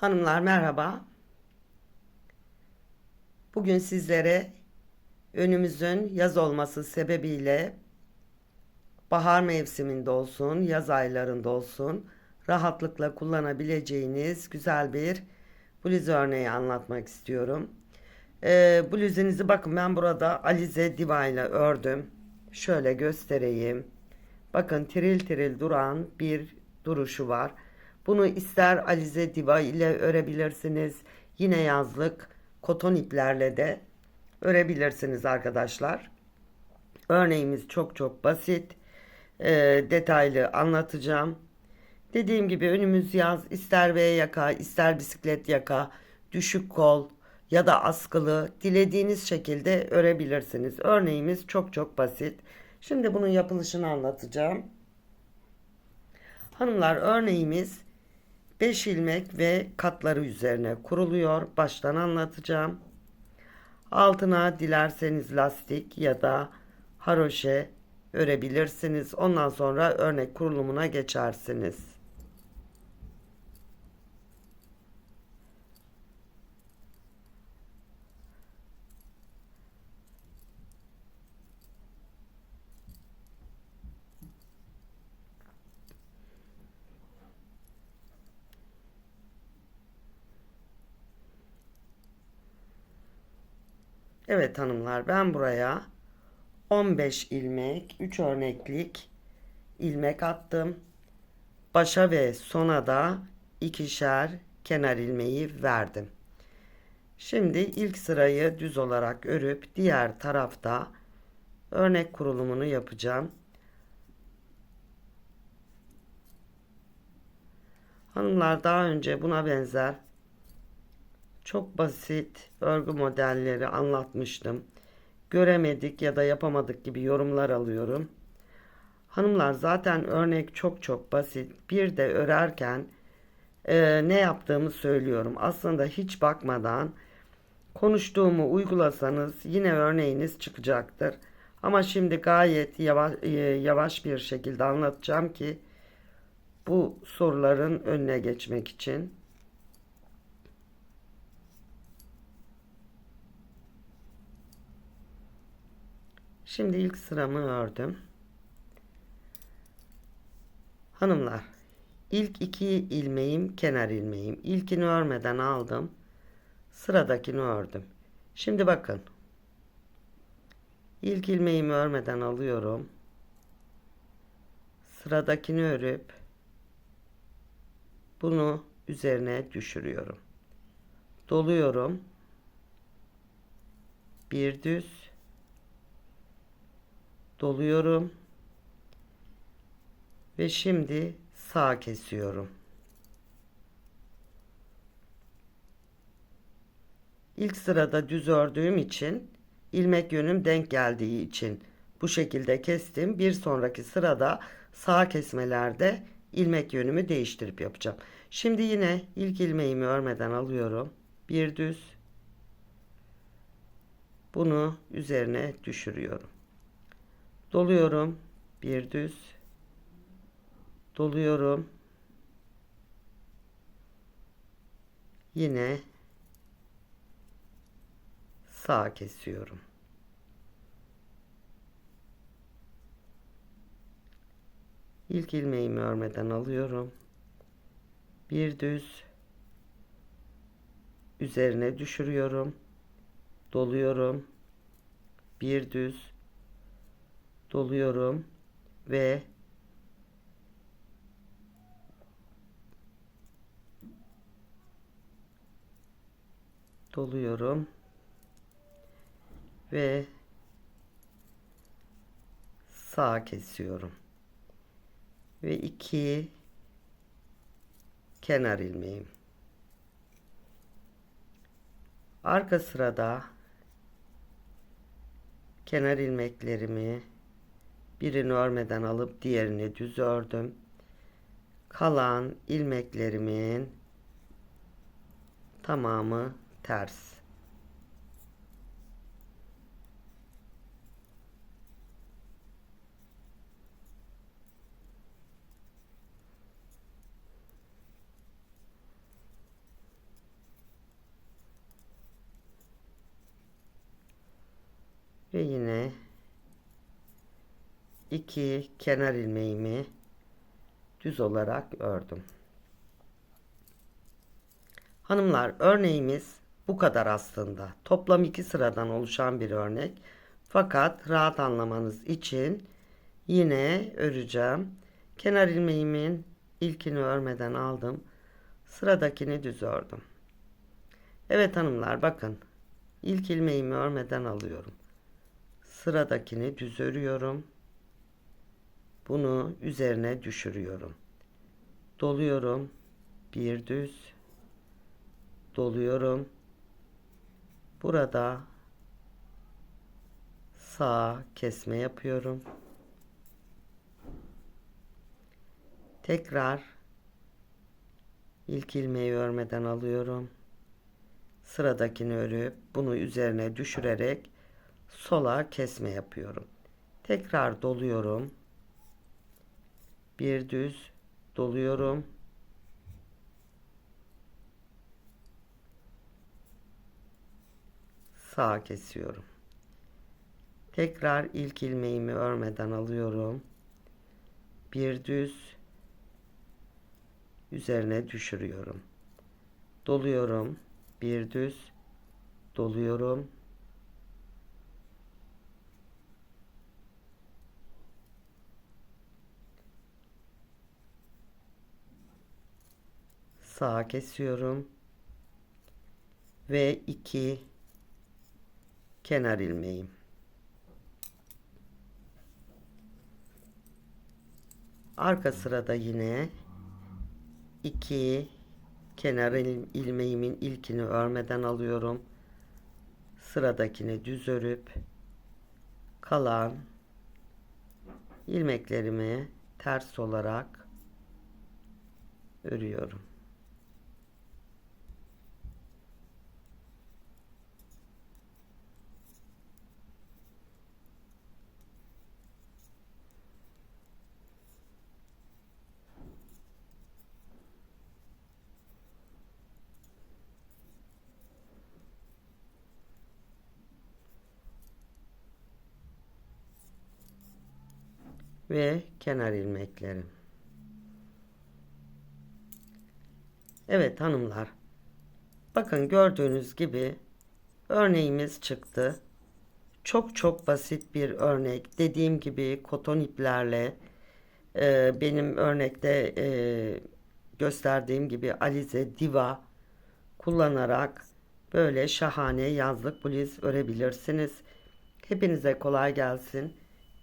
Hanımlar merhaba. Bugün sizlere önümüzün yaz olması sebebiyle bahar mevsiminde olsun, yaz aylarında olsun rahatlıkla kullanabileceğiniz güzel bir bluz örneği anlatmak istiyorum. Ee, bluzinizi bakın ben burada Alize Diva ile ördüm. Şöyle göstereyim. Bakın tiril tiril duran bir duruşu var. Bunu ister Alize Diva ile örebilirsiniz. Yine yazlık koton iplerle de örebilirsiniz arkadaşlar. Örneğimiz çok çok basit. Ee, detaylı anlatacağım. Dediğim gibi önümüz yaz ister V yaka ister bisiklet yaka düşük kol ya da askılı dilediğiniz şekilde örebilirsiniz. Örneğimiz çok çok basit. Şimdi bunun yapılışını anlatacağım. Hanımlar örneğimiz 5 ilmek ve katları üzerine kuruluyor. Baştan anlatacağım. Altına dilerseniz lastik ya da haroşe örebilirsiniz. Ondan sonra örnek kurulumuna geçersiniz. Evet hanımlar ben buraya 15 ilmek 3 örneklik ilmek attım. Başa ve sona da ikişer kenar ilmeği verdim. Şimdi ilk sırayı düz olarak örüp diğer tarafta örnek kurulumunu yapacağım. Hanımlar daha önce buna benzer çok basit örgü modelleri anlatmıştım. Göremedik ya da yapamadık gibi yorumlar alıyorum. Hanımlar zaten örnek çok çok basit. Bir de örerken e, ne yaptığımı söylüyorum. Aslında hiç bakmadan konuştuğumu uygulasanız yine örneğiniz çıkacaktır. Ama şimdi gayet yavaş, e, yavaş bir şekilde anlatacağım ki bu soruların önüne geçmek için. Şimdi ilk sıramı ördüm. Hanımlar, ilk iki ilmeğim kenar ilmeğim. İlkini örmeden aldım. Sıradakini ördüm. Şimdi bakın. İlk ilmeğimi örmeden alıyorum. Sıradakini örüp bunu üzerine düşürüyorum. Doluyorum. Bir düz doluyorum ve şimdi sağ kesiyorum. İlk sırada düz ördüğüm için ilmek yönüm denk geldiği için bu şekilde kestim. Bir sonraki sırada sağ kesmelerde ilmek yönümü değiştirip yapacağım. Şimdi yine ilk ilmeğimi örmeden alıyorum. Bir düz. Bunu üzerine düşürüyorum doluyorum. Bir düz. Doluyorum. Yine sağ kesiyorum. İlk ilmeğimi örmeden alıyorum. Bir düz. Üzerine düşürüyorum. Doluyorum. Bir düz doluyorum ve doluyorum ve sağ kesiyorum ve iki kenar ilmeğim. Arka sırada kenar ilmeklerimi Birini örmeden alıp diğerini düz ördüm. Kalan ilmeklerimin tamamı ters. Ve yine iki kenar ilmeğimi düz olarak ördüm. Hanımlar örneğimiz bu kadar aslında. Toplam iki sıradan oluşan bir örnek. Fakat rahat anlamanız için yine öreceğim. Kenar ilmeğimin ilkini örmeden aldım. Sıradakini düz ördüm. Evet hanımlar bakın. İlk ilmeğimi örmeden alıyorum. Sıradakini düz örüyorum. Bunu üzerine düşürüyorum. Doluyorum. Bir düz. Doluyorum. Burada sağ kesme yapıyorum. Tekrar ilk ilmeği örmeden alıyorum. Sıradakini örüp bunu üzerine düşürerek sola kesme yapıyorum. Tekrar doluyorum. Bir düz doluyorum. Sağa kesiyorum. Tekrar ilk ilmeğimi örmeden alıyorum. Bir düz üzerine düşürüyorum. Doluyorum. Bir düz doluyorum. Sağa kesiyorum. Ve iki kenar ilmeğim. Arka sırada yine iki kenar il- ilmeğimin ilkini örmeden alıyorum. Sıradakini düz örüp kalan ilmeklerimi ters olarak örüyorum. Ve kenar ilmeklerim. Evet hanımlar. Bakın gördüğünüz gibi örneğimiz çıktı. Çok çok basit bir örnek. Dediğim gibi koton iplerle e, benim örnekte e, gösterdiğim gibi alize diva kullanarak böyle şahane yazlık bluz örebilirsiniz. Hepinize kolay gelsin.